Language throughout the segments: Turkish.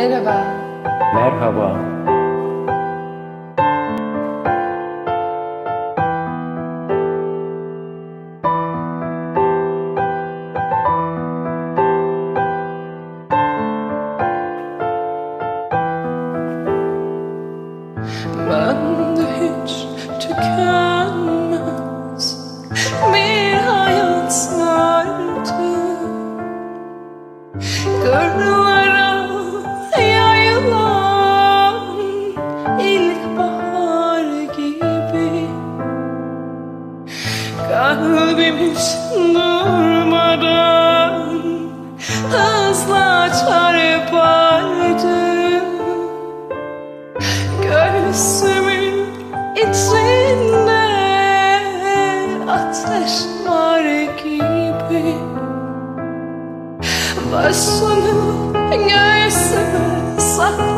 Merhaba. Merhaba. İçinde ateş var gibi. Başını göğsüme sakla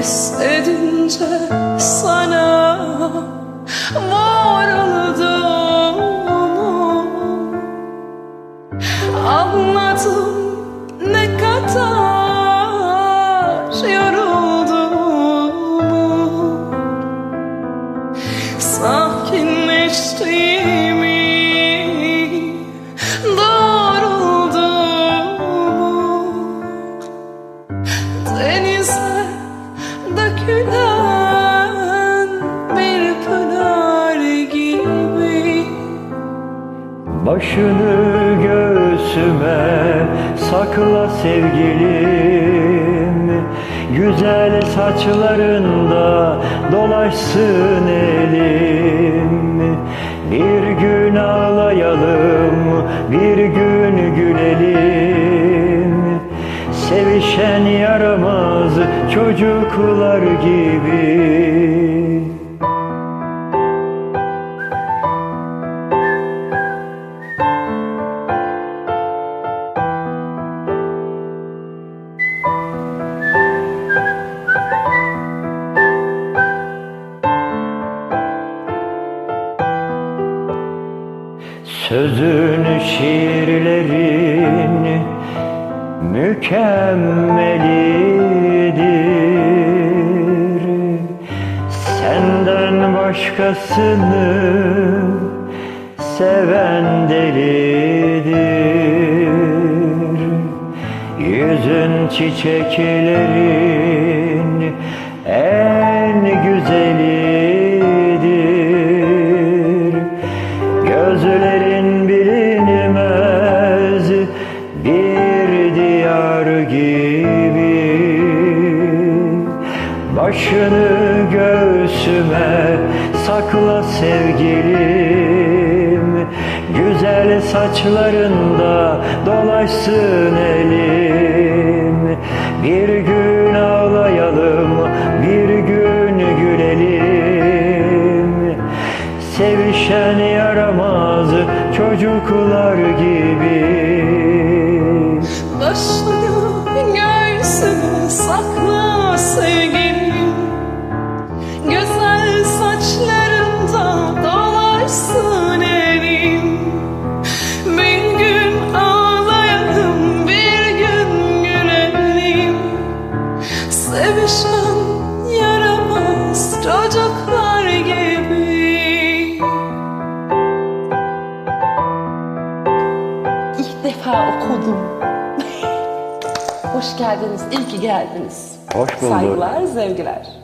İstedince sana var olduğumu Anladım Başını göğsüme sakla sevgilim. Güzel saçlarında dolaşsın elim. Bir gün ağlayalım, bir gün gülelim. Sevişen yaramaz çocuklar gibi Sözün şiirlerin mükemmelidir. Senden başkasını seven delidir. Yüzün çiçeklerin en gibi Başını göğsüme sakla sevgilim. Güzel saçlarında dolaşsın elim. Bir gün ağlayalım, bir gün gülelim. Sevişen yaramaz çocuklar gibi Başını göğsüme sakla sevgilim Hoş geldiniz, iyi ki geldiniz. Hoş bulduk. Saygılar, sevgiler.